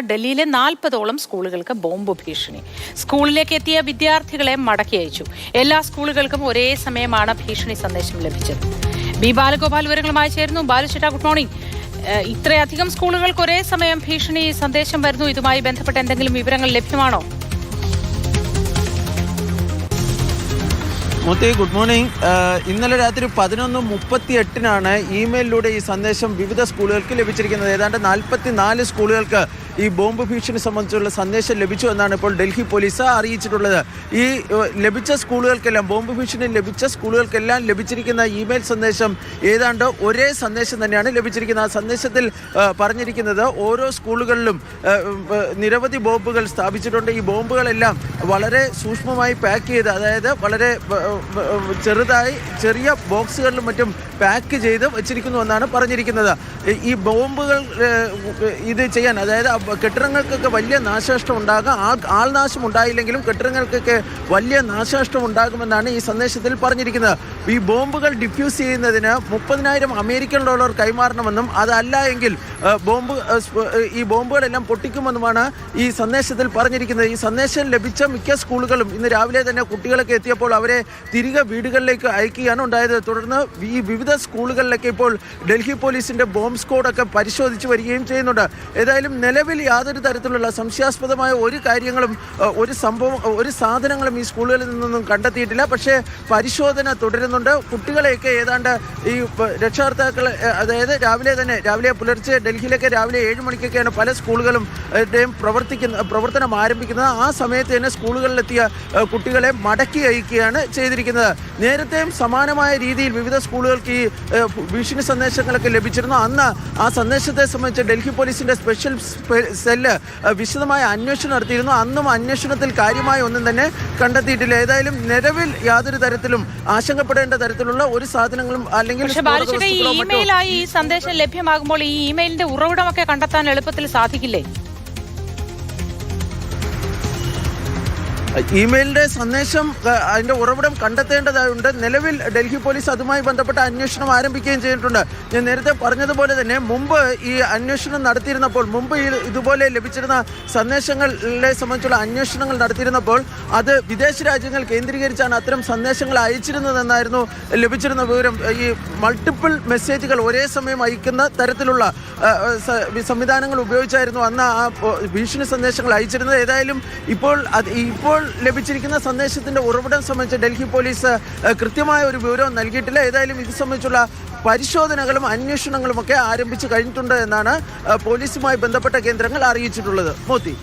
ഡൽഹിയിലെ നാൽപ്പതോളം സ്കൂളുകൾക്ക് ബോംബ് ഭീഷണി. സ്കൂളിലേക്ക് എത്തിയ വിദ്യാർത്ഥികളെ മടക്കി അയച്ചു. എല്ലാ സ്കൂളുകൾക്കും ഒരേ സമയമാണ് ഭീഷണി സന്ദേശം ലഭിച്ചത്. ബി ബാലഗോപാൽ വിവരങ്ങളുമായി ചേരുന്നു. ബാലുചേട്ടാ ഗുഡ് മോർണിംഗ്. ഇത്രയധികം സ്കൂളുകൾക്ക് ഒരേ സമയം ഭീഷണി സന്ദേശം വരുന്നു. ഇതുമായി ബന്ധപ്പെട്ട എന്തെങ്കിലും വിവരങ്ങൾ ലഭ്യമാണോ? Moti good morning. ഇന്നലെ രാത്രി പതിനൊന്ന് മുപ്പത്തി എട്ടിനാണ് ഇമെയിലിലൂടെ ഈ സന്ദേശം വിവിധ സ്കൂളുകൾക്ക് ലഭിച്ചിരിക്കുന്നത്. ഏതാണ്ട് നാൽപ്പത്തി നാല് സ്കൂളുകൾക്ക് ഈ ബോംബ് ഭീഷണി സംബന്ധിച്ചുള്ള സന്ദേശം ലഭിച്ചു എന്നാണ് ഇപ്പോൾ ഡൽഹി പോലീസ് അറിയിച്ചിട്ടുള്ളത്. ഈ ലഭിച്ച സ്കൂളുകൾക്കെല്ലാം ബോംബ് ഭീഷണി ലഭിച്ച സ്കൂളുകൾക്കെല്ലാം ലഭിച്ചിരിക്കുന്ന ഇമെയിൽ സന്ദേശം ഏതാണ്ട് ഒരേ സന്ദേശം തന്നെയാണ് ലഭിച്ചിരിക്കുന്നത്. ആ സന്ദേശത്തിൽ പറഞ്ഞിരിക്കുന്നത് ഓരോ സ്കൂളുകളിലും നിരവധി ബോംബുകൾ സ്ഥാപിച്ചിട്ടുണ്ട്. ഈ ബോംബുകളെല്ലാം വളരെ സൂക്ഷ്മമായി പാക്ക് ചെയ്ത് അതായത് വളരെ ചെറുതായി ചെറിയ ബോക്സുകളിലും മറ്റും പാക്ക് ചെയ്ത് വെച്ചിരിക്കുന്നു എന്നാണ് പറഞ്ഞിരിക്കുന്നത്. ഈ- ബോംബുകൾ ഇത് ചെയ്യാൻ അതായത് കെട്ടിടങ്ങൾക്കൊക്കെ വലിയ നാശനഷ്ടം ഉണ്ടാകാം. ആൾ ആൾനാശം ഉണ്ടായില്ലെങ്കിലും കെട്ടിടങ്ങൾക്കൊക്കെ വലിയ നാശനഷ്ടം ഉണ്ടാകുമെന്നാണ് ഈ സന്ദേശത്തിൽ പറഞ്ഞിരിക്കുന്നത്. ഈ ബോംബുകൾ ഡിഫ്യൂസ് ചെയ്യുന്നതിന് മുപ്പതിനായിരം അമേരിക്കൻ ഡോളർ കൈമാറണമെന്നും അതല്ല എങ്കിൽ ബോംബ് ഈ ബോംബുകളെല്ലാം പൊട്ടിക്കുമെന്നുമാണ് ഈ സന്ദേശത്തിൽ പറഞ്ഞിരിക്കുന്നത്. ഈ സന്ദേശം ലഭിച്ച മിക്ക സ്കൂളുകളും ഇന്ന് രാവിലെ തന്നെ കുട്ടികളൊക്കെ എത്തിയപ്പോൾ അവരെ തിരികെ വീടുകളിലേക്ക് അയക്കുകയാണ് ഉണ്ടായത്. തുടർന്ന് ഈ വിവിധ സ്കൂളുകളിലൊക്കെ ഇപ്പോൾ ഡൽഹി പോലീസിന്റെ ബോംബ് സ്ക്വാഡൊക്കെ പരിശോധിച്ച് വരികയും ചെയ്യുന്നുണ്ട്. ഏതായാലും നിലവിൽ യാതൊരു തരത്തിലുള്ള സംശയാസ്പദമായ ഒരു കാര്യങ്ങളും ഒരു സംഭവം ഒരു സാധനങ്ങളും ഈ സ്കൂളുകളിൽ നിന്നൊന്നും കണ്ടെത്തിയിട്ടില്ല. പക്ഷേ പരിശോധന തുടരുന്നുണ്ട് കുട്ടികളെയൊക്കെ ഏതാണ്ട് ഈ രക്ഷകർത്താക്കൾ അതായത് രാവിലെ തന്നെ രാവിലെ പുലർച്ചെ ഡൽഹിയിലൊക്കെ രാവിലെ ഏഴ് മണിക്കൊക്കെയാണ് പല സ്കൂളുകളും പ്രവർത്തിക്കുന്ന പ്രവർത്തനം ആരംഭിക്കുന്നത്. ആ സമയത്ത് തന്നെ സ്കൂളുകളിലെത്തിയ കുട്ടികളെ മടക്കി അയക്കുകയാണ് ചെയ്തിരിക്കുന്നത്. നേരത്തെയും സമാനമായ രീതിയിൽ വിവിധ സ്കൂളുകൾക്ക് ഈ ഭീഷണി സന്ദേശങ്ങളൊക്കെ ലഭിച്ചിരുന്നു. അന്ന് ആ സന്ദേശത്തെ സംബന്ധിച്ച് ഡൽഹി പോലീസിന്റെ സ്പെഷ്യൽ സ്പെ- സെല്ല് വിശദമായ അന്വേഷണം നടത്തിയിരുന്നു. അന്നും അന്വേഷണത്തിൽ കാര്യമായ ഒന്നും തന്നെ കണ്ടെത്തിയിട്ടില്ല. ഏതായാലും നിലവിൽ യാതൊരു തരത്തിലും ആശങ്കപ്പെടേണ്ട തരത്തിലുള്ള ഒരു സാധനങ്ങളും അല്ലെങ്കിൽ ഈ ഇമെയിലായി ഈ സന്ദേശം ലഭ്യമാകുമ്പോൾ ഈ ഇമെയിലിന്റെ ഉറവിടമൊക്കെ കണ്ടെത്താൻ എളുപ്പത്തിൽ സാധിക്കില്ലേ? ഇമെയിലിന്റെ സന്ദേശം അതിന്റെ ഉറവിടം കണ്ടെത്തേണ്ടതായുണ്ട്. നിലവിൽ ഡൽഹി പോലീസ് അതുമായി ബന്ധപ്പെട്ട അന്വേഷണം ആരംഭിക്കുകയും ചെയ്തിട്ടുണ്ട്. ഞാൻ നേരത്തെ പറഞ്ഞതുപോലെ തന്നെ മുമ്പ് ഈ അന്വേഷണം നടത്തിയിരുന്നപ്പോൾ മുമ്പ് ഇതുപോലെ ലഭിച്ചിരുന്ന സന്ദേശങ്ങളെ സംബന്ധിച്ചുള്ള അന്വേഷണങ്ങൾ നടത്തിയിരുന്നപ്പോൾ അത് വിദേശ രാജ്യങ്ങൾ കേന്ദ്രീകരിച്ചാണ് അത്തരം സന്ദേശങ്ങൾ അയച്ചിരുന്നതെന്നായിരുന്നു ലഭിച്ചിരുന്ന വിവരം. ഈ മൾട്ടിപ്പിൾ മെസ്സേജുകൾ ഒരേ സമയം അയക്കുന്ന തരത്തിലുള്ള സംവിധാനങ്ങൾ ഉപയോഗിച്ചായിരുന്നു അന്ന് ആ ഭീഷണി സന്ദേശങ്ങൾ അയച്ചിരുന്നത്. ഏതായാലും ഇപ്പോൾ അത് ലഭിച്ചിരിക്കുന്ന സന്ദേശത്തിന്റെ ഉറവിടം സംബന്ധിച്ച് ഡൽഹി പോലീസ് കൃത്യമായ ഒരു വിവരവും നൽകിയിട്ടില്ല. ഏതായാലും ഇത് സംബന്ധിച്ചുള്ള പരിശോധനകളും അന്വേഷണങ്ങളും ഒക്കെ ആരംഭിച്ചു കഴിഞ്ഞിട്ടുണ്ട് എന്നാണ് പോലീസുമായി ബന്ധപ്പെട്ട കേന്ദ്രങ്ങൾ അറിയിച്ചിട്ടുള്ളത്. മോത്തി.